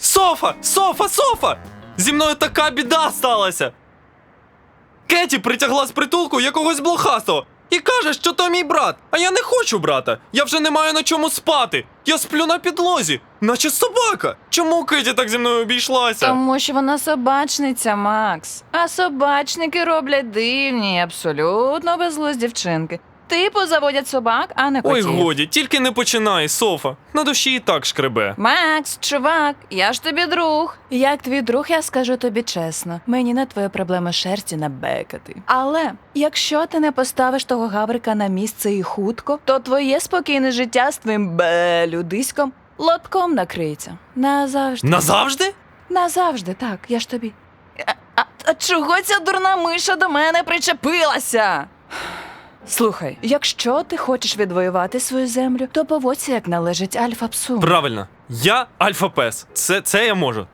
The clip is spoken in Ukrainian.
Софа! Софа! Софа! Зі мною така біда сталася! Кеті притягла з притулку якогось блохастого і каже, що то мій брат. А я не хочу брата. Я вже не маю на чому спати. Я сплю на підлозі, наче собака. Чому Кеті так зі мною обійшлася? Тому що вона собачниця, Макс. А собачники роблять дивні, абсолютно безглузді вчинки. Типу заводять собак, а не Ой, котів. годі, тільки не починай, Софа. На душі і так шкребе. Макс, чувак, я ж тобі друг. Як твій друг, я скажу тобі чесно, мені на твої проблеми шерсті набекати. Але якщо ти не поставиш того гаврика на місце і хутко, то твоє спокійне життя з твоїм белюдиськом лотком накриється. Назавжди. Назавжди? Назавжди, так, я ж тобі. А, а, а чого ця дурна миша до мене причепилася? Слухай, якщо ти хочеш відвоювати свою землю, то поводься як належить альфа-псу. Правильно, я альфа-пес. Це, це я можу.